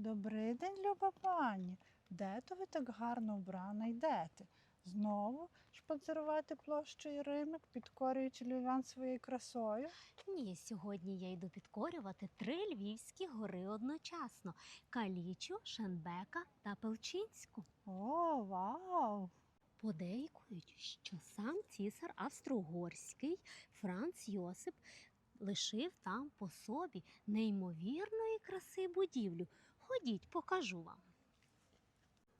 Добрий день, люба пані. Де то ви так гарно вбрана йдете? Знову шпацерувати площею Римик, підкорюючи львів'ян своєю красою? Ні, сьогодні я йду підкорювати три львівські гори одночасно: Калічу, Шенбека та Пелчинську. О, вау! Подейкують, що сам цісар австро-угорський Франц Йосип лишив там по собі неймовірної краси будівлю. Ходіть, покажу вам.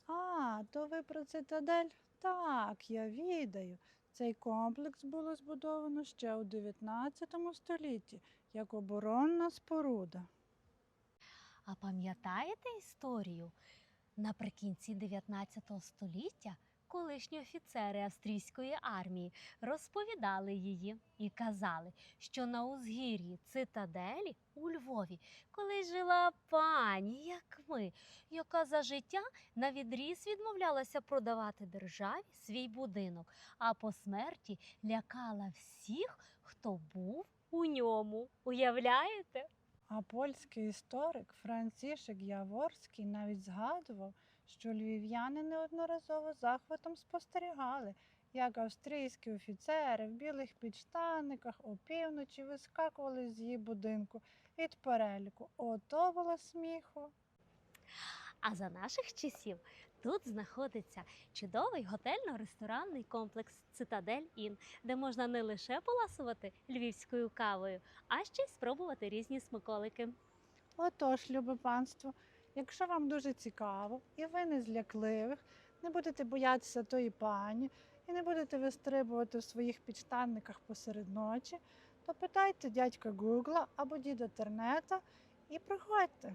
А, то ви про цитадель? Так, я відаю. Цей комплекс було збудовано ще у 19 столітті як оборонна споруда. А пам'ятаєте історію? Наприкінці 19 століття колишні офіцери австрійської армії розповідали її і казали, що на узгір'ї цитаделі у Львові колись жила пані, як ми, яка за життя на відріз відмовлялася продавати державі свій будинок, а по смерті лякала всіх, хто був у ньому. Уявляєте? А польський історик Францішек Яворський навіть згадував, що львів'яни неодноразово захватом спостерігали, як австрійські офіцери в білих підштаниках опівночі вискакували з її будинку від переліку. Ото було сміху. А за наших часів тут знаходиться чудовий готельно-ресторанний комплекс Цитадель Ін, де можна не лише поласувати львівською кавою, а ще й спробувати різні смаколики. Отож, любе панство, якщо вам дуже цікаво і ви не злякливих, не будете боятися тої пані і не будете вистрибувати в своїх підштанниках посеред ночі, то питайте дядька Гугла або діда Тернета і приходьте.